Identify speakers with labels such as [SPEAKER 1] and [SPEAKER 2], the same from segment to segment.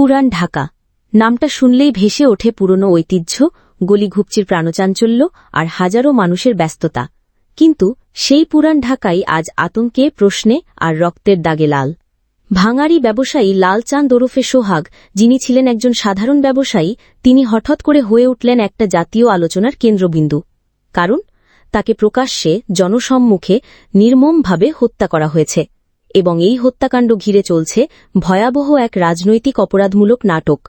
[SPEAKER 1] পুরান ঢাকা। নামটা শুনলেই ভেসে ওঠে পুরনো ঐতিহ্য, গলিঘুপচির প্রাণচাঞ্চল্য আর হাজারো মানুষের ব্যস্ততা। কিন্তু সেই পুরান ঢাকাই আজ আতঙ্কে, প্রশ্নে আর রক্তের দাগে লাল। ভাঙারি ব্যবসায়ী লালচাঁদ ওরফে সোহাগ, যিনি ছিলেন একজন সাধারণ ব্যবসায়ী, তিনি হঠাৎ করে হয়ে উঠলেন একটা জাতীয় আলোচনার কেন্দ্রবিন্দু। কারণ তাকে প্রকাশ্যে, জনসম্মুখে, নির্মমভাবে হত্যা করা হয়েছে। এবং এই হত্যাকাণ্ড ঘিরে চলছে ভয়াবহ এক রাজনৈতিক অপরাধমূলক নাটক।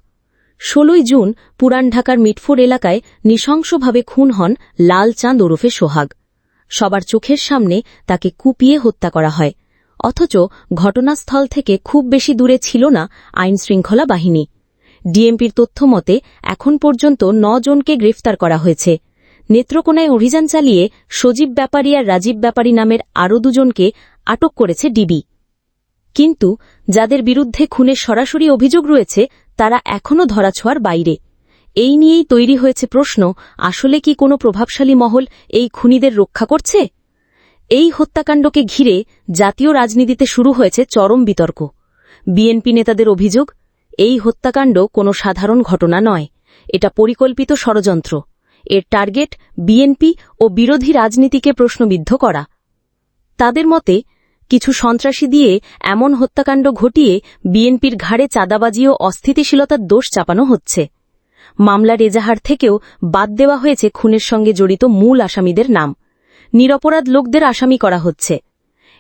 [SPEAKER 1] ষোলোই জুন পুরান ঢাকার মিটফোর এলাকায় নৃশংসভাবে খুন হন লালচাঁদ ওরফে সোহাগ। সবার চোখের সামনে তাকে কুপিয়ে হত্যা করা হয়। অথচ ঘটনাস্থল থেকে খুব বেশি দূরে ছিল না আইনশৃঙ্খলা বাহিনী। ডিএমপির তথ্য মতে, এখন পর্যন্ত জনকে গ্রেফতার করা হয়েছে। নেত্রকোনায় অভিযান চালিয়ে সজীব ব্যাপারী আর রাজীব ব্যাপারী নামের আরও দুজনকে আটক করেছে ডিবি। কিন্তু যাদের বিরুদ্ধে খুনের সরাসরি অভিযোগ রয়েছে, তারা এখনও ধরাছোঁয়ার বাইরে। এই নিয়েই তৈরি হয়েছে প্রশ্ন, আসলে কি কোনো প্রভাবশালী মহল এই খুনিদের রক্ষা করছে? এই হত্যাকাণ্ডকে ঘিরে জাতীয় রাজনীতিতে শুরু হয়েছে চরম বিতর্ক। বিএনপি নেতাদের অভিযোগ, এই হত্যাকাণ্ড কোনো সাধারণ ঘটনা নয়। এটা পরিকল্পিত ষড়যন্ত্র। এর টার্গেট বিএনপি ও বিরোধী রাজনীতিকে প্রশ্নবিদ্ধ করা। তাদের মতে কিছু সন্ত্রাসী দিয়ে এমন হত্যাকাণ্ড ঘটিয়ে বিএনপির ঘাড়ে চাঁদাবাজি ও অস্থিতিশীলতার দোষ চাপানো হচ্ছে। মামলার এজাহার থেকেও বাদ দেওয়া হয়েছে খুনের সঙ্গে জড়িত মূল আসামিদের নাম। নিরপরাধ লোকদের আসামি করা হচ্ছে।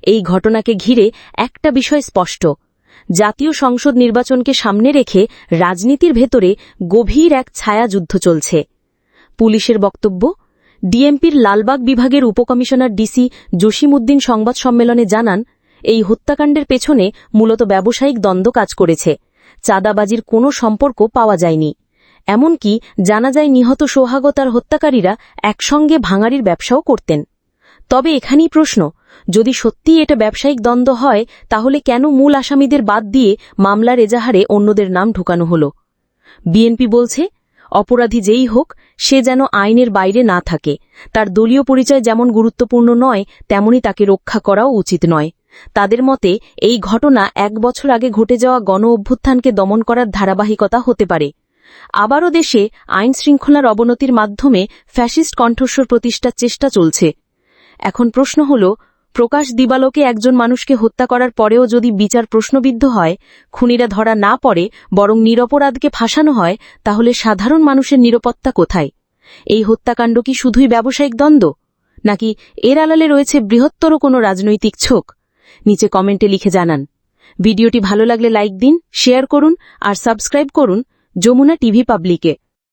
[SPEAKER 1] এই ঘটনাকে ঘিরে একটা বিষয় স্পষ্ট। জাতীয় সংসদ নির্বাচনকে সামনে রেখে রাজনীতির ভেতরে গভীর এক ছায়াযুদ্ধ চলছে। পুলিশের বক্তব্য ডিএমপির লালবাগ বিভাগের উপকমিশনার ডিসি জসিমউদ্দিন সংবাদ সম্মেলনে জানান, এই হত্যাকাণ্ডের পেছনে মূলত ব্যবসায়িক দ্বন্দ্ব কাজ করেছে। চাঁদাবাজির কোনো সম্পর্ক পাওয়া যায়নি। এমনকি জানা যায় নিহত সোহাগতার হত্যাকারীরা একসঙ্গে ভাঙারির ব্যবসাও করতেন। তবে এখানেই প্রশ্ন, যদি সত্যিই এটা ব্যবসায়িক দ্বন্দ্ব হয়, তাহলে কেন মূল আসামিদের বাদ দিয়ে মামলার এজাহারে অন্যদের নাম ঢুকানো হল? বিএনপি বলছে অপরাধী যেই হোক, সে যেন আইনের বাইরে না থাকে। তার দলীয় পরিচয় যেমন গুরুত্বপূর্ণ নয়, তেমনি তাকে রক্ষা করাও উচিত নয়। তাদের মতে, এই ঘটনা এক বছর আগে ঘটে যাওয়া গণ অভ্যুত্থানকে দমন করার ধারাবাহিকতা হতে পারে। আবারও দেশে আইন শৃঙ্খলার অবনতির মাধ্যমে ফ্যাসিস্ট কণ্ঠস্বর প্রতিষ্ঠার চেষ্টা চলছে। এখন প্রশ্ন হল প্রকাশ দিবালোকে একজন মানুষকে হত্যা করার পরেও যদি বিচার প্রশ্নবিদ্ধ হয়, খুনিরা ধরা না পড়ে, বরং নিরপরাধকে ফাঁসানো হয়, তাহলে সাধারণ মানুষের নিরাপত্তা কোথায়? এই হত্যাকাণ্ড কি শুধুই ব্যবসায়িক দ্বন্দ্ব? নাকি এর আড়ালে রয়েছে বৃহত্তর কোনো রাজনৈতিক ছোক? নিচে কমেন্টে লিখে জানান। ভিডিওটি ভালো লাগলে লাইক দিন, শেয়ার করুন, আর সাবস্ক্রাইব করুন যমুনা টিভি পাবলিকে।